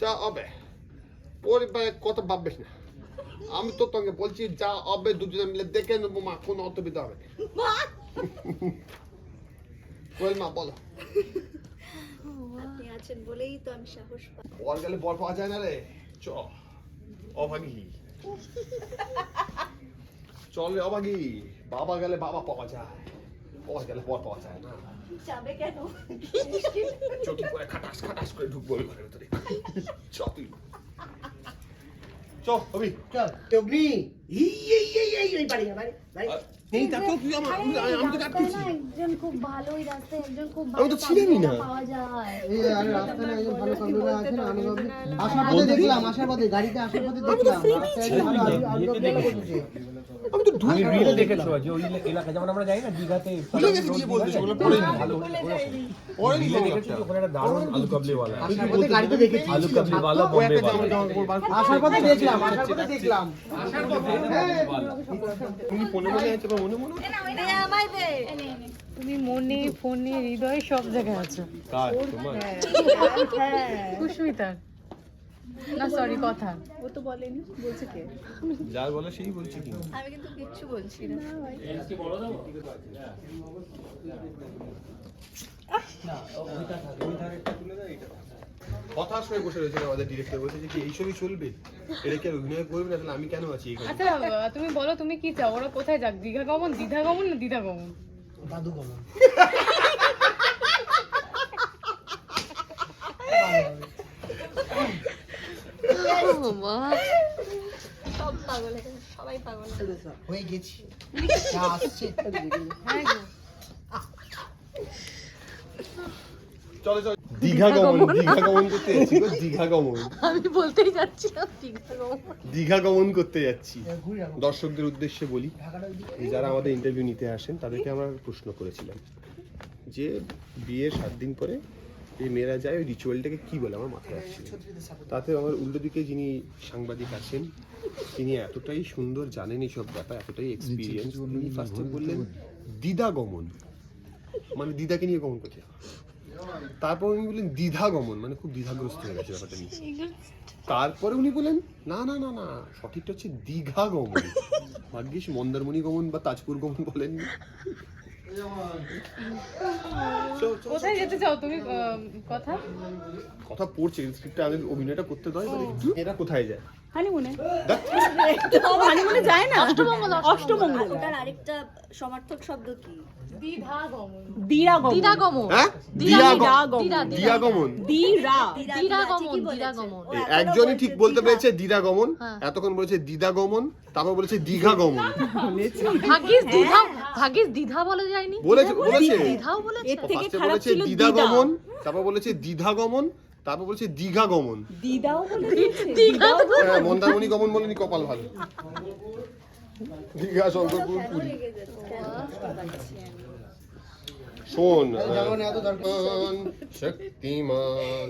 যা হবে। পরিবারের কথা ভাববেন না। আমি তো তোকে বলছি যা হবে দুজনে মিলে দেখে নেব মা কোনো অসুবিধা হবে কোয়েল মা! বলো আছেন বলেই তো আমি সাহস পাই বর গেলে বর পাওয়া যায় না রে। চ অভাগী। চল রে অভাগী বাবা গেলে বাবা পাওয়া যায়। গেলে পাওয়া যায় না যাবে কেন চটি পরে খাটাস খাটাস করে ঢুকবো ওই ঘরের ভিতরে চ তুই অভি চল অগ্নি এই এই এই এই এই বাড়ি বাড়ি বাড়ি নেই তাকেও তুই আমার আমি আমি তো রাস্তায় একজন খুব ভালো ওই রাস্তায় একজন খুব আমি তো ছিলামই না। পাওয়া যায় এই আর রাস্তায় একজন ভালো কম্পিউটার আছে না আমি আসার পথে দেখলাম আসার পথে গাড়িতে আসার পথে দেখলাম রাস্তায় ভালো আমি তো আমি ঢুকে রিলে দেখেছ যে ওই এলাকা যেমন আমরা যাই না দীঘাতে ভুলে গেছি কি বলছিস ওগুলো পড়ে নি ভালো পড়ে নি রিলে দেখেছি ওখানে একটা দারুণ আলু কাবলি ওয়ালা গাড়িতে দেখেছি। আলু কাবলি ওয়ালা বোম্বে ওয়ালা আসার পথে দেখলাম। আসার পথে দেখলাম। আসার পথে হ্যাঁ তুমি মনে মনে আছে বা মনে মনে? আমায় দে। তুমি মনে ফোনে হৃদয়ে সব জায়গায় আছো। কার? তোমার? সুস্মিতার। না সরি কথা। ও তো বলেনি বলছে কে? যার বলে সেই বলছি কি আমি কিন্তু কিচ্ছু বলছি না। কথা শুনে বসে রয়েছে আমাদের ডিরেক্টর বলছে যে কি এইসবই চলবে? এটা কি আর অভিনয় করবে? না তাহলে আমি কেন আছি এখানে? আচ্ছা তুমি বলো তুমি কি চাও? ওরা কোথায় যাক? দীঘা গমন দ্বিধা গমন না দ্বিধা গমন? দাদু কমন সব পাগল এখানে সবাই পাগল। হয়ে গেছি। আসছে। গো। চলো চলো। দীঘা গমন দীঘা গমন করতে যাচ্ছি দীঘা গমন। আমি বলতেই যাচ্ছিলাম দীঘা গমন। দীঘা গমন করতে যাচ্ছি। দর্শকদের উদ্দেশ্যে বলি যারা আমাদের ইন্টারভিউ নিতে আসেন তাদেরকে আমরা প্রশ্ন করেছিলাম যে বিয়ের সাত দিন পরে এই মেয়েরা যায় ওই রিচুয়ালটাকে কি বলে? আমার মাথায় আসছে তাতে আমার উল্টো দিকে যিনি সাংবাদিক আছেন তিনি এতটাই সুন্দর জানেন এইসব ব্যাপার এতটাই এক্সপিরিয়েন্স তিনি ফার্স্টে বললেন দ্বিধা গমন। মানে দিদাকে নিয়ে গমন করতে তারপর উনি বললেন দ্বিধা গমন। মানে খুব দ্বিধাগ্রস্ত হয়ে গেছে ব্যাপারটা নিয়ে। তারপরে উনি বলেন না না না না সঠিকটা হচ্ছে দীঘা গমন। ভাগ্যিস মন্দারমণি গমন বা তাজপুর গমন বলেন কোথায় যেতে চাও তুমি? কথা? কথা পড়ছে স্ক্রিপ্টটা আগে অভিনয়টা করতে একটু। এরা কোথায় যায়? হানিমুনে হানিমুনে যায় না? অষ্টমঙ্গল অষ্টমঙ্গল ওটার আরেকটা সমার্থক শব্দ কি? হ্যাঁ? একজনই ঠিক বলতে পেরেছে দিদা গমন হ্যাঁ। এতক্ষণ বলেছে দিদা গমন তারপর বলেছে দীঘা গমন ভাগ্যিস দিধা ভাগ্যিস দিধা বলে যায়নি? বলেছে বলেছে। দিধাও বলেছে? দিদা গমন তারপর বলেছে দ্বিধা। গমন তারপর বলছে দীঘা গমন। দিদাও বলে দিয়েছে। দিঘা হ্যাঁ মন্দারমণি গমন বলেনি কপাল ভালো। দীঘা শঙ্করপুর পুরী। শোন শক্তিমান।